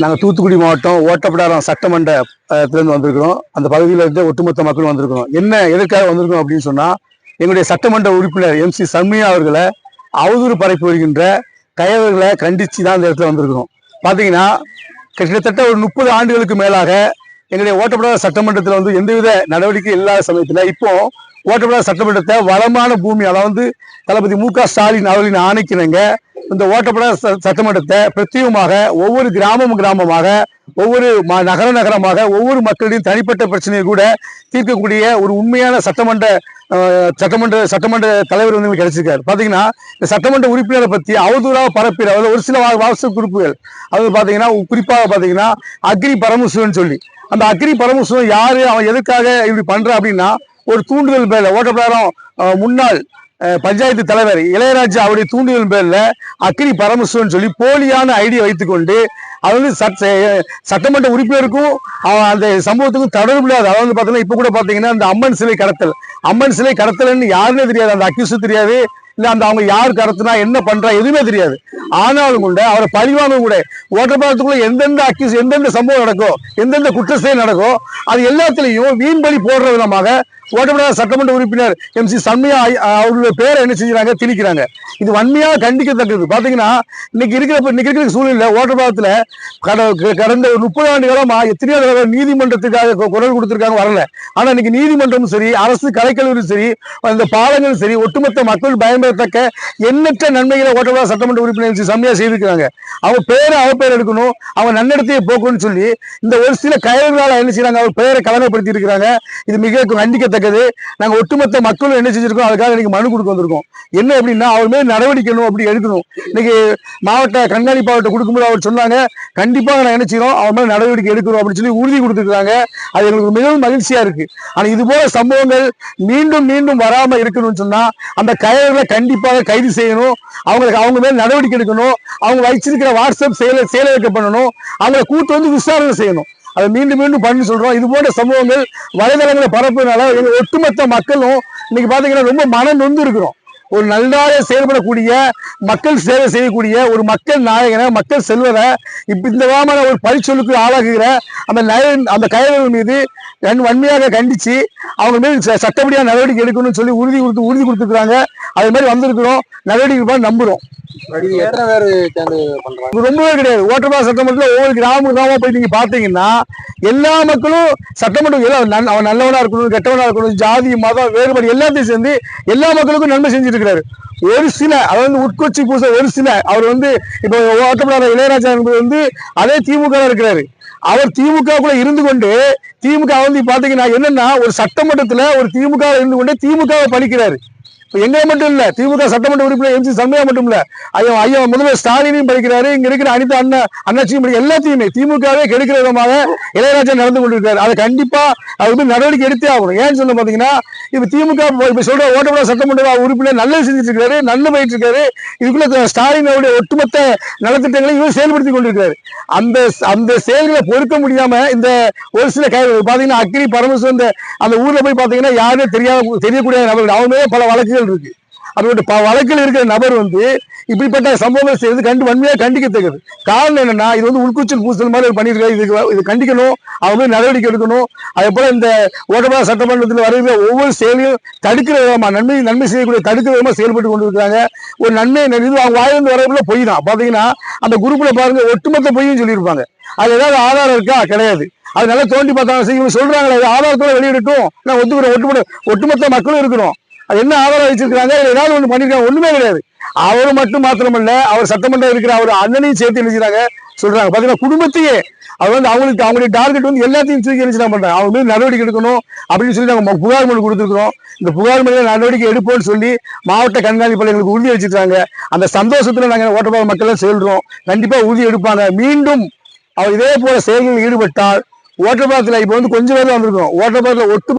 நாங்கள் தூத்துக்குடி மாவட்டம் ஓட்டப்படாரம் சட்டமன்றத்திலேருந்து வந்திருக்கிறோம். அந்த பகுதியில் இருந்து ஒட்டுமொத்த மக்களும் வந்திருக்கிறோம். என்ன எதற்காக வந்திருக்கோம் அப்படின்னு சொன்னால் எங்களுடைய சட்டமன்ற உறுப்பினர் எம் சி சண்முகா அவர்களை அவதூறு பரப்பி வருகின்ற கயவர்களை கண்டித்து தான் இந்த இடத்துல வந்திருக்கிறோம். பார்த்தீங்கன்னா கிட்டத்தட்ட ஒரு முப்பது ஆண்டுகளுக்கு மேலாக எங்களுடைய ஓட்டப்படாத சட்டமன்றத்தில் வந்து எந்தவித நடவடிக்கை இல்லாத சமயத்தில் இப்போ ஓட்டப்படாத சட்டமன்றத்தை வளமான பூமி அதாவது தளபதி மு க ஸ்டாலின் அவர்களின் ஆணைக்கிணங்க இந்த ஓட்டப்பட ச- சட்டமன்றத்தை பிரத்யேகமாக ஒவ்வொரு கிராமம் கிராமமாக ஒவ்வொரு நகர நகரமாக ஒவ்வொரு மக்களின் தனிப்பட்ட பிரச்சனையை கூட தீர்க்கக்கூடிய ஒரு உண்மையான சட்டமன்ற சட்டமன்ற சட்டமன்ற தலைவர் வந்து கிடைச்சிருக்காரு. பாத்தீங்கன்னா இந்த சட்டமன்ற உறுப்பினரை பத்தி அவதூறாக பரப்பிற அதாவது ஒரு சில வாச குறிப்புகள். அது பாத்தீங்கன்னா குறிப்பாக பாத்தீங்கன்னா அக்ரி பரமசுவன் சொல்லி. அந்த அக்ரி பரமசுவன் யாரு அவன் எதுக்காக இப்படி பண்ணுறான் அப்படின்னா ஒரு தூண்டுதல் மேலே ஓட்டப்பிராரம் முன்னாள் பஞ்சாயத்து தலைவர் இளையராஜா அவருடைய தூண்டுதல் பேர்ல அக்னி பரமசிவன் சொல்லி போலியான ஐடியா வைத்துக்கொண்டு அது வந்து சட்ட சட்டமன்ற உறுப்பினருக்கும் அந்த சம்பவத்துக்கும் தொடர்பு இல்லாத அதாவது பார்த்தீங்கன்னா இப்ப கூட பாத்தீங்கன்னா அந்த அம்மன் சிலை கடத்தல். அம்மன் சிலை கடத்தல்னு யாருன்னே தெரியாது. அந்த அக்யூஸும் தெரியாது. இல்ல அந்த அவங்க யார் கடத்தினா என்ன பண்றா எதுவுமே தெரியாது. ஆனாலும் கூட அவரை பழிவாங்க கூட ஓட்டப்பாளத்துக்குள்ள எந்தெந்த அக்யூஸ் எந்தெந்த சம்பவம் நடக்கும் எந்தெந்த குற்ற நடக்கும் அது எல்லாத்துலயும் வீண்பலி போடுற விதமாக ஓட்டப்படாத சட்டமன்ற உறுப்பினர் எம் சி சண்மையா அவருடைய பேரை என்ன செஞ்சுறாங்க திணிக்கிறாங்க. இது வன்மையாக கண்டிக்கத்தக்கது. பாத்தீங்கன்னா இன்னைக்கு இருக்கிற இன்னைக்கு இருக்கிற சூழ்நிலை ஓட்டப்பாளத்துல கட- கடந்த ஒரு முப்பது ஆண்டு காலமாக எத்தனையோ தடவை நீதிமன்றத்துக்காக குரல் கொடுத்துருக்காங்க வரல. ஆனா இன்னைக்கு நீதிமன்றமும் சரி அரசு கலைக்கல்லூரியும் சரி அந்த பாலங்களும் சரி ஒட்டுமொத்த மக்கள் பயன்பெறத்தக்க எண்ணற்ற நன்மைகளை ஓட்டப்படாத சட்டமன்ற உறுப்பினர் எம் சி சண்மையா செய்திருக்கிறாங்க. அவங்க பேரை அவ பேர் எடுக்கணும் அவங்க நன்னடத்தையை போக்கணும்னு சொல்லி இந்த ஒரு சில கயல்களால் என்ன செய்யறாங்க அவர் பெயரை கலங்கப்படுத்தி இருக்கிறாங்க இது மிக குறிப்பிடத்தக்கது நாங்கள் ஒட்டுமொத்த மக்களும் என்ன செஞ்சிருக்கோம்? அதுக்காக இன்னைக்கு மனு கொடுக்க வந்திருக்கோம். என்ன அப்படின்னா அவர் மேல் நடவடிக்கணும் அப்படி எடுக்கணும். இன்னைக்கு மாவட்ட கண்காணிப்பாளர்கிட்ட கொடுக்கும்போது அவர் சொன்னாங்க கண்டிப்பாக நான் என்ன செய்யறோம்? அவர் மேலே நடவடிக்கை எடுக்கிறோம் அப்படின்னு சொல்லி உறுதி கொடுத்துருக்காங்க அது எங்களுக்கு மிகவும் மகிழ்ச்சியாக இருக்கு. ஆனால் இது போல சம்பவங்கள் மீண்டும் மீண்டும் வராமல் இருக்கணும்னு சொன்னால் அந்த கயர்களை கண்டிப்பாக கைது செய்யணும். அவங்களுக்கு அவங்க மேல் நடவடிக்கை எடுக்கணும். அவங்க வச்சிருக்கிற வாட்ஸ்அப் செயல செயல வைக்க பண்ணணும். அவங்களை கூட்டு வந்து விசாரணை செய்யணும். அதை மீண்டும் மீண்டும் பண்ணி சொல்றோம். இது போன்ற சம்பவங்கள் வலைதளங்களை பரப்புனால எங்க ஒட்டுமொத்த மக்களும் இன்னைக்கு பாத்தீங்கன்னா ரொம்ப மனம் நொந்து இருக்கிறோம். ஒரு நல்லாக செயல்படக்கூடிய மக்கள் சேவை செய்யக்கூடிய ஒரு மக்கள் நாயகனை மக்கள் செல்வரை இப்ப இந்த விதமான ஒரு பரிச்சொலுக்கு ஆளாகுகிற அந்த நய அந்த கைதர்கள் மீது கண் வன்மையாக கண்டிச்சு அவங்க மீது ச- சட்டப்படியான நடவடிக்கை எடுக்கணும்னு சொல்லி உறுதி கொடுத்து உறுதி கொடுத்துருக்காங்க அது மாதிரி வந்திருக்கிறோம். நடவடிக்கை பண்றாங்க. இது ரொம்பவே கிடையாது. ஓட்டர்பாஸ் சட்டமன்றத்தில் ஒவ்வொரு கிராம கிராமமா போய் நீங்க பாத்தீங்கன்னா எல்லா மக்களும் சட்டமன்றம் அவன் நல்லவனா இருக்கணும் கெட்டவனா இருக்கணும் ஜாதி மதம் வேறுபாடு எல்லாத்தையும் சேர்ந்து எல்லா மக்களுக்கும் நன்மை செஞ்சுட்டு இருக்கிறாரு ஒரு சில அதாவது உட்கொச்சி பூச ஒரு சில அவர் வந்து இப்போ ஓட்டப்படாத இளையராஜா என்பது வந்து அதே திமுக இருக்கிறாரு. அவர் திமுக கூட இருந்து கொண்டு திமுக வந்து பாத்தீங்கன்னா என்னன்னா ஒரு சட்டமன்றத்துல ஒரு திமுக இருந்து கொண்டு திமுகவை பழிக்கிறாரு. எங்களை மட்டும் இல்ல திமுக சட்டமன்ற உறுப்பினர் எம் சி சண்முகா மட்டும் இல்ல. ஐயா ஐயா முதல்வர் ஸ்டாலினையும் படிக்கிறாரு இங்க இருக்கிற அனிதா அண்ணா அண்ணாச்சியும் எல்லாத்தையுமே திமுகவே கெடுக்கிற விதமாக இளையராஜா நடந்து கொண்டிருக்காரு அதை கண்டிப்பா அது வந்து நடவடிக்கை எடுத்தே ஆகணும். ஏன்னு சொன்ன பாத்தீங்கன்னா இப்ப திமுக இப்ப- சொல்ற ஓட்டப்பட சட்டமன்ற உறுப்பினர் நல்லது செஞ்சுட்டு இருக்காரு நல்ல போயிட்டு இருக்காரு. இதுக்குள்ள ஸ்டாலின் அவருடைய ஒட்டுமொத்த நலத்திட்டங்களை இவர் செயல்படுத்தி கொண்டிருக்காரு அந்த அந்த செயல்களை பொறுக்க முடியாம இந்த ஒரு சில கை பாத்தீங்கன்னா அக்னி பரமசிவன் அந்த ஊர்ல போய் பாத்தீங்கன்னா யாருமே தெரியாத தெரியக்கூடிய நபர்கள். அவங்க பல வழக்குகள் இருக்கு. அப்படி வழக்கில் இருக்கிற நபர் வந்து இப்படிப்பட்ட சம்பவங்கள் செய்யறது கண்டு வன்மையாக கண்டிக்கத்தக்கது. காரணம் என்னன்னா இது வந்து உள்குச்சல் பூசல் மாதிரி பண்ணியிருக்காரு. இதுக்கு இது கண்டிக்கணும். அவங்க நடவடிக்கை எடுக்கணும். அதே போல இந்த ஓட்டப்பட சட்டமன்றத்தில் வருகிற ஒவ்வொரு செயலையும் தடுக்கிற விதமா நன்மை நன்மை செய்யக்கூடிய தடுக்கிற விதமா செயல்பட்டு கொண்டிருக்காங்க ஒரு நன்மை இது அவங்க வாயிலிருந்து வரக்குள்ள பொய் தான். பாத்தீங்கன்னா அந்த குரூப்ல பாருங்க ஒட்டுமொத்த பொய்யும் சொல்லியிருப்பாங்க. அது ஏதாவது ஆதாரம் இருக்கா? கிடையாது. அது நல்லா தோண்டி பார்த்தாங்க சரி இவங்க சொல்றாங்களே ஆதாரத்தோட வெளியிடட்டும். நான் ஒத்துக்கிறேன். ஒட்டுமொத்த ஒட்டுமொத்த மக்களும் இருக்கிறோம் அது என்ன ஆதாரம் வச்சிருக்காங்க ஏதாவது ஒன்று பண்ணிருக்காங்க. ஒன்றுமே கிடையாது. அவர் மட்டும் மாத்திரமல்ல அவர் சட்டமன்றம் இருக்கிற அவர் அண்ணனையும் சேர்த்து நினைச்சாங்க சொல்றாங்க. பாத்தீங்கன்னா குடும்பத்தையே அவர் வந்து அவங்களுக்கு அவங்களுடைய டார்கெட் வந்து எல்லாத்தையும் தூக்கி என்ன பண்றாங்க? அவங்க மீது நடவடிக்கை எடுக்கணும் அப்படின்னு சொல்லி நாங்கள் புகார் மனு கொடுத்துருக்கிறோம். இந்த புகார் மனுவில் நடவடிக்கை எடுப்போம்னு சொல்லி மாவட்ட கண்காணிப்பாளர் எங்களுக்கு உறுதி வச்சிருக்காங்க அந்த சந்தோஷத்துல நாங்கள் ஓட்டப்பாத மக்கள் செல்றோம் கண்டிப்பா உறுதி எடுப்பாங்க. மீண்டும் அவர் இதே போல செயல்களில் ஈடுபட்டால் ஓட்டப்பாதத்துல இப்ப வந்து கொஞ்சம் பேர் வந்திருக்கோம் ஓட்டப்பாதத்துல ஒட்டு